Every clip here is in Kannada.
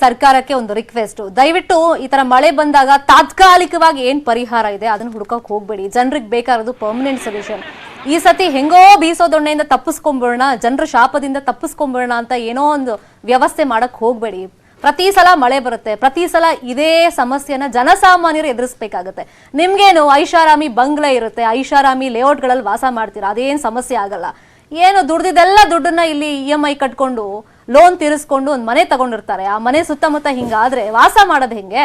ಸರ್ಕಾರಕ್ಕೆ ಒಂದು ರಿಕ್ವೆಸ್ಟ್ ದಯವಿಟ್ಟು ಈ ತರ ಮಳೆ ಬಂದಾಗ ತಾತ್ಕಾಲಿಕವಾಗಿ ಏನ್ ಪರಿಹಾರ ಇದೆ? ಅದನ್ನ ಹುಡ್ಕಕ್ ಹೋಗ್ಬೇಡಿ. ಜನರಿಗೆ ಬೇಕಾಗಿರೋದು ಪರ್ಮನೆಂಟ್ ಸೊಲ್ಯೂಷನ್ ಈ ಸತಿ ಹೆಂಗೋ ಬೀಸೋ ದೊಣ್ಣೆಯಿಂದ ತಪ್ಪಿಸ್ಕೊಂಬಿಡೋಣ, ಜನರ ಶಾಪದಿಂದ ತಪ್ಪಿಸ್ಕೊಂಬಿಡೋಣ ಅಂತ ಏನೋ ಒಂದು ವ್ಯವಸ್ಥೆ ಮಾಡಕ್ ಹೋಗ್ಬೇಡಿ. ಪ್ರತಿ ಸಲ ಮಳೆ ಬರುತ್ತೆ. ಪ್ರತಿ ಸಲ ಇದೇ ಸಮಸ್ಯೆನ ಜನಸಾಮಾನ್ಯರು ಎದುರಿಸ್ಬೇಕಾಗುತ್ತೆ. ನಿಮ್ಗೇನು ಐಷಾರಾಮಿ ಬಂಗ್ಲೆ ಇರುತ್ತೆ, ಐಷಾರಾಮಿ ಲೇಔಟ್ಗಳಲ್ಲಿ ವಾಸ ಮಾಡ್ತೀರಾ? ಅದೇನ್ ಸಮಸ್ಯೆ ಆಗಲ್ಲ. ಏನು ದುಡ್ದಿದ್ದೆಲ್ಲ ದುಡ್ಡನ್ನ ಇಲ್ಲಿ ಇ ಎಂ ಐ ಕಟ್ಕೊಂಡು ಲೋನ್ ತೀರಿಸ್ಕೊಂಡು ಒಂದು ಮನೆ ತಗೊಂಡಿರ್ತಾರೆ. ಆ ಮನೆ ಸುತ್ತಮುತ್ತ ಹಿಂಗಾದ್ರೆ ವಾಸ ಮಾಡೋದು ಹೆಂಗೆ?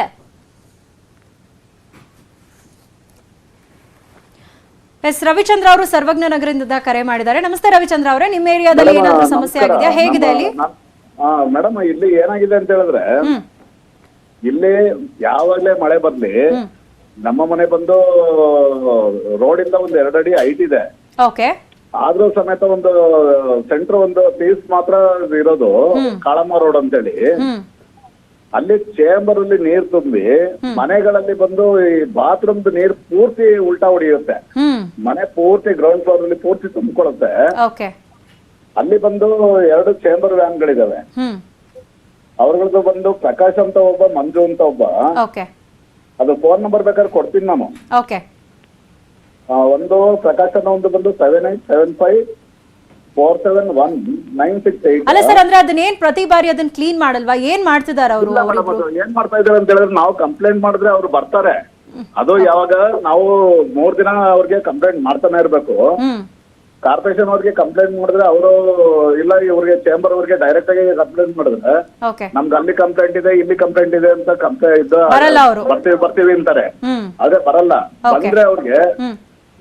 ಎಸ್ ರವಿಚಂದ್ರ ಅವರು ಸರ್ವಜ್ಞ ನಗರದಿಂದ ಕರೆ ಮಾಡಿದ್ದಾರೆ. ನಮಸ್ತೆ ರವಿಚಂದ್ರ ಅವರೇ ನಿಮ್ಮ ಏರಿಯಾದಲ್ಲಿ ಏನಾದ್ರು ಸಮಸ್ಯೆ ಆಗಿದೆಯಾ? ಹೇಗಿದೆ ಅಲ್ಲಿ? ಮೇಡಮ್ ಇಲ್ಲಿ ಏನಾಗಿದೆ ಅಂತ ಹೇಳಿದ್ರೆ ಇಲ್ಲಿ ಯಾವಾಗ್ಲೇ ಮಳೆ ಬರ್ಲಿ ನಮ್ಮ ಮನೆ ಬಂದು ರೋಡ್ ಇಂದ ಒಂದ್ ಎರಡು ಅಡಿ ಹೈಟ್ ಇದೆ. ಓಕೆ. ಆದ್ರೂ ಸಮೇತ ಒಂದು ಸೆಂಟರ್ ಒಂದು ಪೀಸ್ ಮಾತ್ರ ಇರೋದು ಕಾಳಮ್ಮ ರೋಡ್ ಅಂತೇಳಿ. ಹೇಳಿ ಅಲ್ಲಿ ಚೇಂಬರ್ ಅಲ್ಲಿ ನೀರ್ ತುಂಬಿ ಮನೆಗಳಲ್ಲಿ ಬಂದು ಈ ಬಾತ್ರೂಮ್ ನೀರ್ ಪೂರ್ತಿ ಉಲ್ಟಾ ಹೊಡಿಯುತ್ತೆ. ಮನೆ ಪೂರ್ತಿ ಗ್ರೌಂಡ್ ಫ್ಲೋರ್ ಅಲ್ಲಿ ಪೂರ್ತಿ ತುಂಬಿಕೊಡುತ್ತೆ ಅಲ್ಲಿ ಬಂದು ಎರಡು ಚೇಂಬರ್ ವ್ಯಾನ್ ಗಳಿದಾವೆ. ಹ್ಮ್. ಅವ್ರಗಳದ್ದು ಬಂದು ಪ್ರಕಾಶ್ ಅಂತ ಒಬ್ಬ ಮಂಜು ಅಂತ ಒಬ್ಬ. ಅದು ಫೋನ್ ನಂಬರ್ ಬೇಕಾದ್ರೆ ಕೊಡ್ತೀನಿ ನಾನು. ಒಂದು ಪ್ರಕಾಶನ ಒಂದು ಬಂದು seven eight seven five four seven one nine six eight ಅಲ್ಲ ಸರ್ ಅಂದ್ರೆ ಅದನ್ನ ಏನ್ ಪ್ರತಿ ಬಾರಿ ಅದನ್ನ ಕ್ಲೀನ್ ಮಾಡಲ್ವಾ? ಏನ್ ಮಾಡ್ತಿದಾರ ಅವರು ಏನ್ ಮಾಡ್ತಾ ಇದಾರೆ ಅಂತ ಹೇಳಿದ್ರೆ ನಾವು ಕಂಪ್ಲೇಂಟ್ ಮಾಡಿದ್ರೆ ಅವ್ರು ಬರ್ತಾರೆ. ಅದು ಯಾವಾಗ ನಾವು ಮೂರ್ ದಿನ ಅವ್ರಿಗೆ ಕಂಪ್ಲೇಂಟ್ ಮಾಡ್ತಾನೆ ಇರ್ಬೇಕು. ಕಾರ್ಪೊರೇಷನ್ ಅವ್ರಿಗೆ ಕಂಪ್ಲೇಂಟ್ ಮಾಡಿದ್ರೆ ಅವರು ಇಲ್ಲ ಇವ್ರಿಗೆ ಚೇಂಬರ್ ಅವ್ರಿಗೆ ಡೈರೆಕ್ಟ್ ಆಗಿ ಕಂಪ್ಲೇಂಟ್ ಮಾಡಿದ್ರೆ ನಮ್ಗೆ ಅಲ್ಲಿ ಕಂಪ್ಲೇಂಟ್ ಇದೆ ಇಲ್ಲಿ ಕಂಪ್ಲೇಂಟ್ ಇದೆ ಅಂತ ಕಂಪ್ಲೇಂಟ್. ಬರ್ತೀವಿ ಬರ್ತೀವಿ ಅಂತಾರೆ. ಅದೇ ಬರಲ್ಲ. ಬಂದ್ರೆ ಅವ್ರಿಗೆ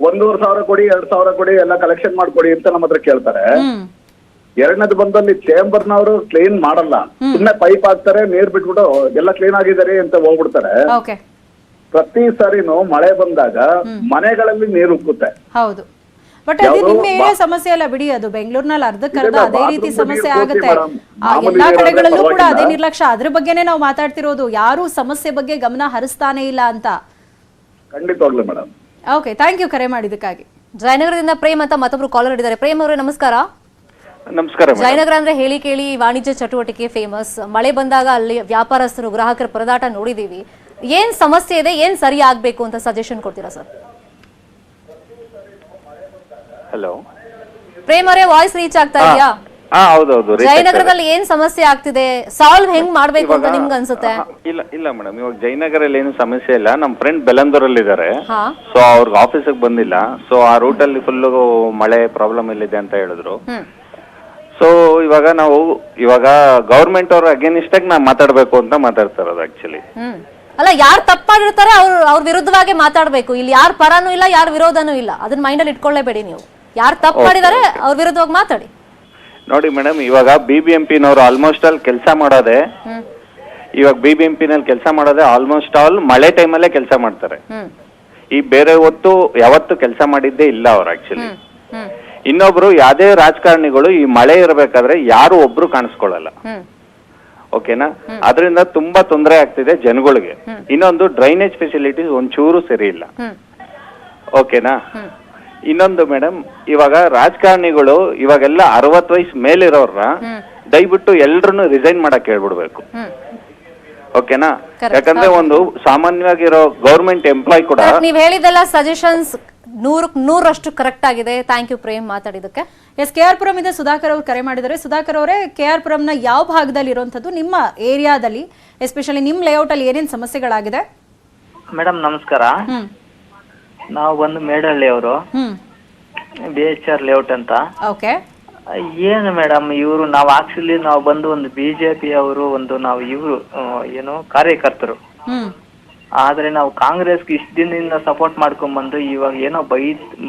ಒಂದೂವರೆ ಸಾವಿರ ಕೊಡಿ ಎರಡ್ ಸಾವಿರ ಕೊಡಿ ಎಲ್ಲ ಕಲೆಕ್ಷನ್ ಮಾಡ್ಕೊಡಿ ಅಂತ ನಮ್ಮ ಹತ್ರ ಕೇಳ್ತಾರೆ. ಎರಡನೇದು ಬಂದಲ್ಲಿ ಚೇಂಬರ್ನವರು ಕ್ಲೀನ್ ಮಾಡಲ್ಲ. ಸುಮ್ಮನೆ ಪೈಪ್ ಹಾಕ್ತಾರೆ ನೀರ್ ಬಿಟ್ಬಿಟ್ಟು ಎಲ್ಲ ಕ್ಲೀನ್ ಆಗಿದ್ದಾರೆ ಅಂತ ಹೋಗ್ಬಿಡ್ತಾರೆ. ಪ್ರತಿ ಸಾರಿನೂ ಮಳೆ ಬಂದಾಗ ಮನೆಗಳಲ್ಲಿ ನೀರು ಉಕ್ಕುತ್ತೆ. ಹೌದು. ಬಟ್ ಅದು ನಿಮ್ಮ ಏರಿಯಾ ಸಮಸ್ಯೆ ಅಲ್ಲ ಬಿಡಿ ಅದು ಬೆಂಗಳೂರಿನಲ್ಲಿ ಅರ್ಧಕ್ಕರ್ಧ ಅದೇ ರೀತಿ ಸಮಸ್ಯೆ ಆಗುತ್ತೆ. ಎಲ್ಲಾ ಕಡೆಗಳಲ್ಲೂ ಕೂಡ ಅದೇ. ನಿರ್ಲಕ್ಷ್ಯ. ಅದ್ರ ಬಗ್ಗೆನೇ ನಾವು ಮಾತಾಡ್ತಿರೋದು ಯಾರು ಸಮಸ್ಯೆ ಬಗ್ಗೆ ಗಮನ ಹರಿಸ್ತಾನೆ ಇಲ್ಲ ಅಂತ. ಖಂಡಿತವಾಗ್ಲು ಮೇಡಮ್. ಓಕೆ ಥ್ಯಾಂಕ್ ಯು ಕರೆ ಮಾಡಿದ್ದಕ್ಕಾಗಿ. ಜಯನಗರದಿಂದ ಪ್ರೇಮ್ ಅಂತ ಮತ್ತೊಬ್ರು ಕಾಲರ್ ಇದ್ದಾರೆ. ಪ್ರೇಮ್ ಅವರೇ ನಮಸ್ಕಾರ. ನಮಸ್ಕಾರ ಜಯನಗರ ಅಂದ್ರೆ ಹೇಳಿ ಕೇಳಿ ವಾಣಿಜ್ಯ ಚಟುವಟಿಕೆ ಫೇಮಸ್ ಮಳೆ ಬಂದಾಗ ಅಲ್ಲಿ ವ್ಯಾಪಾರಸ್ಥರು ಗ್ರಾಹಕರ ಪರದಾಟ ನೋಡಿದೀವಿ ಏನ್ ಸಮಸ್ಯೆ ಇದೆ ಏನ್ ಸರಿ ಆಗ್ಬೇಕು ಅಂತ ಸಜೆಷನ್ ಕೊಡ್ತೀರಾ ಸರ್ ಹಲೋ ಪ್ರೇಮ್ ಅವರೇ ವಾಯ್ಸ್ ರೀಚ್ ಆಗ್ತಾ ಇದೆಯಾ? ಹಾ ಹೌದೌದು ರೀ ಜಯನಗರದಲ್ಲಿ ಏನ್ ಸಮಸ್ಯೆ ಆಗ್ತಿದೆ? ಸಾಲ್ವ್ ಹೆಂಗ್ ಮಾಡ್ಬೇಕು ಅಂತ ನಿಮ್ಗೆ ಅನ್ಸುತ್ತೆ? ಇಲ್ಲ ಇಲ್ಲ ಮೇಡಮ್ ಇವಾಗ ಜಯನಗರಲ್ಲಿ ಏನು ಸಮಸ್ಯೆ ಇಲ್ಲ. ನಮ್ ಫ್ರೆಂಡ್ ಬೆಲಂದೂರಲ್ಲಿ ಇದ್ದಾರೆ ಹಾ. ಸೊ ಅವ್ರಿಗೆ ಆಫೀಸಿಗೆ ಬಂದಿಲ್ಲ. ಸೊ ಆ ರೂಟ್ ಅಲ್ಲಿ ಫುಲ್ ಮಳೆ ಪ್ರಾಬ್ಲಮ್ ಇಲ್ಲಿದೆ ಅಂತ ಹೇಳಿದ್ರು. ಹ್ಮ್. ಸೊ ಇವಾಗ ನಾವು ಇವಾಗ ಗೌರ್ಮೆಂಟ್ ಅವ್ರ ಅಗೇನಿಸ್ಟ್ ಆಗಿ ನಾವು ಮಾತಾಡ್ಬೇಕು ಅಂತ ಮಾತಾಡ್ತಾ ಇರೋದು ಆಕ್ಚುಲಿ ಹ್ಮ್. ಅಲ್ಲ ಯಾರು ತಪ್ಪಾಗಿರ್ತಾರೆ ಅವ್ರು ಅವ್ರ ವಿರುದ್ಧವಾಗಿ ಮಾತಾಡ್ಬೇಕು. ಇಲ್ಲಿ ಯಾರು ಪರಾನು ಇಲ್ಲ ಯಾರು ವಿರೋಧನೂ ಇಲ್ಲ. ಅದನ್ನ ಮೈಂಡಲ್ಲಿ ಇಟ್ಕೊಳ್ಳೇಬೇಡಿ ನೀವು. ಯಾರು ತಪ್ಪು ಮಾಡಿದಾರೆ ಅವ್ರ ವಿರುದ್ಧವಾಗಿ ಮಾತಾಡಿ. ನೋಡಿ ಮೇಡಮ್ ಇವಾಗ ಬಿ ಬಿ ಎಂ ಪಿನವರು ಆಲ್ಮೋಸ್ಟ್ ಆಲ್ ಕೆಲಸ ಮಾಡೋದೆ ಹ್ಮ್. ಇವಾಗ ಬಿ ಬಿ ಎಂ ಪಿನಲ್ಲಿ ಕೆಲಸ ಮಾಡೋದೆ ಆಲ್ಮೋಸ್ಟ್ ಆಲ್ ಮಳೆ ಟೈಮಲ್ಲೇ ಕೆಲಸ ಮಾಡ್ತಾರೆ. ಹ್ಮ್. ಈ ಬೇರೆ ಹೊತ್ತು ಯಾವತ್ತು ಕೆಲಸ ಮಾಡಿದ್ದೇ ಇಲ್ಲ ಅವ್ರು ಆಕ್ಚುಲಿ ಹ್ಮ್ ಹ್ಮ್. ಇನ್ನೊಬ್ರು ಯಾವುದೇ ರಾಜಕಾರಣಿಗಳು ಈ ಮಳೆ ಇರಬೇಕಾದ್ರೆ ಯಾರು ಒಬ್ರು ಕಾಣಿಸ್ಕೊಳ್ಳಲ್ಲ. ಹ್ಮ್. ಓಕೆನಾ? ಅದರಿಂದ ತುಂಬಾ ತೊಂದರೆ ಆಗ್ತಿದೆ ಜನಗಳಿಗೆ. ಇನ್ನೊಂದು ಡ್ರೈನೇಜ್ ಫೆಸಿಲಿಟೀಸ್ ಒಂಚೂರು ಸರಿ ಇಲ್ಲ. ಹ್ಮ್. ಓಕೆನಾ? ಇನ್ನೊಂದು ಮೇಡಮ್ ಇವಾಗ ರಾಜಕಾರಣಿಗಳು ಇವಾಗೆಲ್ಲ ಅರವತ್ ವಯಸ್ಸು ಮೇಲಿರೋರ್ನ. ದಯವಿಟ್ಟು ಎಲ್ರು ರಿಸೈನ್ ಮಾಡಕ್ ಹೇಳ್ಬಿಡ್ಬೇಕು. ಓಕೆನಾ ಯಾಕಂದ್ರೆ ಒಂದು ಸಾಮಾನ್ಯವಾಗಿರೋ ಗೌರ್ಮೆಂಟ್ ಎಂಪ್ಲಾಯ್ ಕೂಡ Correct, ನೀವ್ ಹೇಳಿದೆಲ್ಲ ಸಜೆಷನ್ಸ್ ನೂರಕ್ ನೂರಷ್ಟು ಕರೆಕ್ಟ್ ಆಗಿದೆ. ಥ್ಯಾಂಕ್ ಯು ಪ್ರೇಮ್ ಮಾತಾಡಿದಕ್ಕೆ ಎಸ್ ಕೆ ಆರ್ ಪುರಂ ಇದೆ. ಸುಧಾಕರ್ ಅವರು ಕರೆ ಮಾಡಿದರೆ ಸುಧಾಕರ್ ಅವರೇ ಕೆ ಆರ್ ಪುರಂನ ಯಾವ ಭಾಗದಲ್ಲಿ ಇರುವಂತದ್ದು ನಿಮ್ಮ ಏರಿಯಾದಲ್ಲಿ ಎಸ್ಪೆಷಲಿ ನಿಮ್ಮ ಲೇಔಟ್ ಅಲ್ಲಿ ಏನೇನು ಸಮಸ್ಯೆಗಳಾಗಿದೆ? ಮೇಡಮ್ ನಮಸ್ಕಾರ. ನಾವು ಬಂದು ಮೇಡಹಳ್ಳಿ ಅವರು hmm. B H R layout ಅಂತ. ಓಕೆ ಏನು ಮೇಡಮ್ ಇವರು ನಾವು ಆಕ್ಚುಲಿ ನಾವು ಬಂದು ಒಂದು ಬಿಜೆಪಿ ಅವರು ಒಂದು ನಾವು ಇವರು ಏನು ಕಾರ್ಯಕರ್ತರು. ಹ್ಮ್. ಆದ್ರೆ ನಾವು ಕಾಂಗ್ರೆಸ್ಗೆ ಇಷ್ಟ ದಿನದಿಂದ ಸಪೋರ್ಟ್ ಮಾಡ್ಕೊಂಡ್ಬಂದು ಇವಾಗ ಏನೋ ಬೈ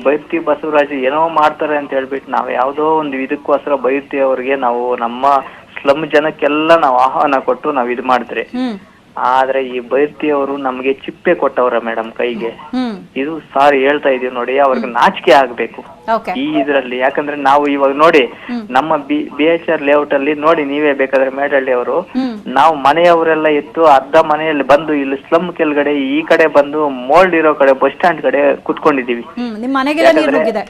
ಬೈರ್ತಿ ಬಸವರಾಜ್ ಏನೋ ಮಾಡ್ತಾರೆ ಅಂತ ಹೇಳ್ಬಿಟ್ಟು ನಾವು ಯಾವುದೋ ಒಂದು ಇದಕ್ಕೋಸ್ಕರ ಬೈರ್ತಿ ಅವ್ರಿಗೆ ನಾವು ನಮ್ಮ ಸ್ಲಮ್ ಜನಕ್ಕೆಲ್ಲ ನಾವು ಆಹ್ವಾನ ಕೊಟ್ಟು ನಾವು ಇದು ಮಾಡಿದ್ರೆ. ಹ್ಮ್. ಆದ್ರೆ ಈ ಬೈರ್ತಿ ಅವರು ನಮ್ಗೆ ಚಿಪ್ಪೆ ಕೊಟ್ಟವ್ರ ಮೇಡಮ್ ಕೈಗೆ. ಹ್ಮ್. ಇದು ಸಾರಿ ಹೇಳ್ತಾ ಇದೀವಿ ನೋಡಿ ಅವ್ರಿಗೆ ನಾಚಿಕೆ ಆಗ್ಬೇಕು. ಈ ಇದ್ರಲ್ಲಿ ಯಾಕಂದ್ರೆ ನಾವು ಇವಾಗ ನೋಡಿ ನಮ್ಮ B B H R layout ಅಲ್ಲಿ ನೋಡಿ ನೀವೇ ಬೇಕಾದ್ರೆ ಮೇಡಳ್ಳಿ ಅವರು ಹ್ಮ್. ನಾವು ಮನೆಯವರೆಲ್ಲ ಇತ್ತು ಅರ್ಧ ಮನೆಯಲ್ಲಿ ಬಂದು ಇಲ್ಲಿ ಸ್ಲಮ್ ಕೆಳಗಡೆ ಈ ಕಡೆ ಬಂದು ಮೋಲ್ಡ್ ಇರೋ ಕಡೆ ಬಸ್ ಸ್ಟ್ಯಾಂಡ್ ಕಡೆ ಕುತ್ಕೊಂಡಿದೀವಿ ಹ್ಮ್ ನಿಮ್ಮ ಮನೆಗೆಲ್ಲ ನೀರು ನುಗ್ಗಿದೆ.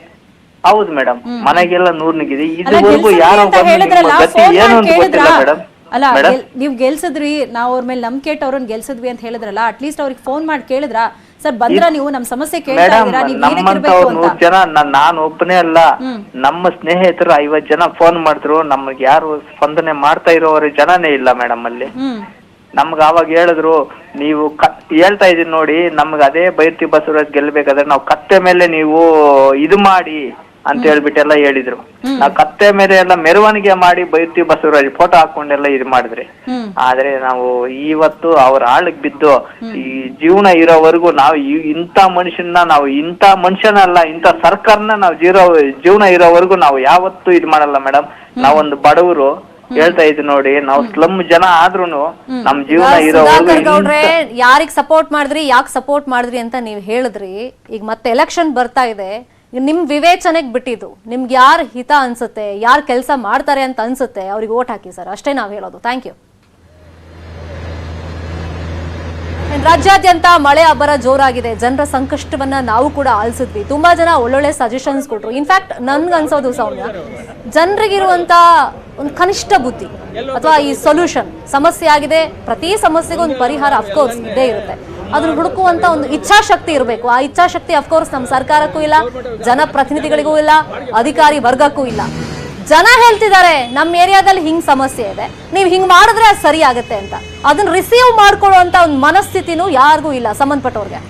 ಹೌದು ಮೇಡಮ್ ಮನೆಗೆಲ್ಲ ನೂರ್ ನುಗ್ಗಿದೆ. ಅಲ್ಲ ಇದುವರೆಗೂ ಗೆಲ್ಸಕ್ಕೆ ಯಾರೋ ಅಂತ ಬಂದು ಹೇಳಿದ್ರಲ್ಲ ನಿಮ್ಮ ಗತಿ ಫೋನ್ ಏನು ಅಂತ ಗೊತ್ತಿಲ್ಲ ಮೇಡಮ್ ಅಲ್ಲ? ಗೆಲ್- ನೀವ್ ಗೆಲ್ಸಿದ್ರಿ ನಾವ್ ಅವ್ರ ಮೇಲೆ ನಂಬಿಕೆ ಇಟ್ಟು ಅವ್ರನ್ನ ಗೆಲ್ಸಿದ್ವಿ ಅಂತ ಹೇಳಿದ್ರಲ್ಲ ಅಟ್ಲೀಸ್ಟ್ ಅವ್ರಿಗೆ ಫೋನ್ ಮಾಡಿ ಕೇಳಿದ್ರ? ಸರ್ ಬಂದ್ರ ನೀವು ನಮ್ ಸಮಸ್ಯೆ ಕೇಳ್ತಾ ಮೇಡಮ್ ಇದೀರಾ ನೀವ್ ಏನಕ್ಕೆ ನಮ್ಮಂತ ಇರ್ಬೇಕು ಅಂತ? ನೂರ್ ಜನ ನಾನ್- ನಾನ್ ಒಬ್ಬನೇ ಅಲ್ಲ. ನಮ್ಮ ಸ್ನೇಹಿತರು ಐವತ್ ಜನ ಫೋನ್ ಮಾಡಿದ್ರು. ನಮ್ಗೆ ಯಾರು ಸ್ಪಂದನೆ ಮಾಡ್ತಾ ಇರೋರು ಜನನೇ ಇಲ್ಲ ಮೇಡಮ್ ಅಲ್ಲಿ. ಹ್ಮ್. ನಮ್ಗೆ ಅವಾಗ ಹೇಳಿದ್ರು ನೀವು ಕ- ಹೇಳ್ತಾ ಇದೀನಿ ನೋಡಿ ನಮ್ಗೆ ಅದೇ ಬೈರ್ತಿ ಬಸವರಾಜ್ ಗೆಲ್ಬೇಕಾದ್ರೆ ನಾವು ಕತ್ತೆ ಮೇಲೆ ನೀವು ಇದು ಮಾಡಿ. ಅಂತ ಹೇಳ್ಬಿಟ್ಟೆಲ್ಲ ಹೇಳಿದ್ರು. ನಾವು ಕತ್ತೆ ಮೇಲೆ ಎಲ್ಲ ಮೆರವಣಿಗೆ ಮಾಡಿ ಬೈತಿ ಬಸವರಾಜ್ ಫೋಟೋ ಹಾಕೊಂಡೆಲ್ಲ ಇದು ಮಾಡಿದ್ರಿ. ಆದ್ರೆ ನಾವು ಇವತ್ತು ಅವ್ರ ಆಳಕ್ ಬಿದ್ದು ಈ ಜೀವನ ಇರೋವರೆಗೂ ನಾವು ಇಂಥ ಮನುಷ್ಯನ ನಾವು ಇಂಥ ಮನುಷ್ಯನಲ್ಲ ಇಂಥ ಸರ್ಕಾರನ ನಾವು ಜೀರೋ ಜೀವನ ಇರೋವರೆಗೂ ನಾವು ಯಾವತ್ತೂ ಇದು ಮಾಡಲ್ಲ ಮೇಡಮ್ ನಾವೊಂದು ಬಡವರು ಹೇಳ್ತಾ ಇದ್ವಿ ನೋಡಿ ನಾವು ಸ್ಲಮ್ ಜನ ಆದ್ರೂನು ನಮ್ ಜೀವನ ಇರೋವರೆಗೂ ಸುಧಾಕರ್ ಯಾರಿಗ್ ಸಪೋರ್ಟ್ ಮಾಡಿದ್ರಿ ಯಾಕೆ ಸಪೋರ್ಟ್ ಮಾಡಿದ್ರಿ ಅಂತ ನೀವು ಹೇಳಿದ್ರಿ. ಈಗ ಮತ್ತೆ ಎಲೆಕ್ಷನ್ ಬರ್ತಾ ಇದೆ. ನಿಮ್ ವಿವೇಚನೆಗೆ ಬಿಟ್ಟಿದ್ದು. ನಿಮ್ಗೆ ಯಾರ್ ಹಿತ ಅನ್ಸುತ್ತೆ, ಯಾರು ಕೆಲಸ ಮಾಡ್ತಾರೆ ಅಂತ ಅನ್ಸುತ್ತೆ, ಅವ್ರಿಗೆ ಓಟ್ ಹಾಕಿ ಸರ್. ಅಷ್ಟೇ ನಾವು ಹೇಳೋದು. ಥ್ಯಾಂಕ್ ಯು ರಾಜ್ಯಾದ್ಯಂತ ಮಳೆ ಅಬ್ಬರ ಜೋರಾಗಿದೆ. ಜನರ ಸಂಕಷ್ಟವನ್ನ ನಾವು ಕೂಡ ಆಲಿಸಿದ್ವಿ ತುಂಬಾ ಜನ ಒಳ್ಳೊಳ್ಳೆ ಸಜೆಷನ್ಸ್ ಕೊಟ್ರು. ಇನ್ಫ್ಯಾಕ್ಟ್ ನನ್ಗೆ ಅನ್ಸೋದು ಸೌಮ್ಯ, ಜನರಿಗಿರುವಂತ ಒಂದು ಕನಿಷ್ಠ ಬುದ್ಧಿ, ಅಥವಾ ಈ ಸೊಲ್ಯೂಷನ್ ಸಮಸ್ಯೆ ಆಗಿದೆ, ಪ್ರತಿ ಸಮಸ್ಯೆಗೂ ಒಂದು ಪರಿಹಾರ ಅಫ್ಕೋರ್ಸ್ ಇದ್ದೇ ಇರುತ್ತೆ. ಅದನ್ನ ಹುಡುಕುವಂತ ಒಂದು ಇಚ್ಛಾಶಕ್ತಿ ಇರಬೇಕು. ಆ ಇಚ್ಛಾಶಕ್ತಿ ಅಫ್ಕೋರ್ಸ್ ನಮ್ಮ ಸರ್ಕಾರಕ್ಕೂ ಇಲ್ಲ, ಜನಪ್ರತಿನಿಧಿಗಳಿಗೂ ಇಲ್ಲ, ಅಧಿಕಾರಿ ವರ್ಗಕ್ಕೂ ಇಲ್ಲ. ಜನ ಹೇಳ್ತಿದ್ದಾರೆ, ನಮ್ಮ ಏರಿಯಾದಲ್ಲಿ ಹಿಂಗ್ ಸಮಸ್ಯೆ ಇದೆ, ನೀವು ಹಿಂಗ್ ಮಾಡಿದ್ರೆ ಅದು ಸರಿ ಆಗುತ್ತೆ ಅಂತ. ಅದನ್ನ ರಿಸೀವ್ ಮಾಡ್ಕೊಳ್ಳುವಂತ ಒಂದು ಮನಸ್ಥಿತಿನೂ ಯಾರಿಗೂ ಇಲ್ಲ, ಸಂಬಂಧಪಟ್ಟವ್ರಿಗೆ.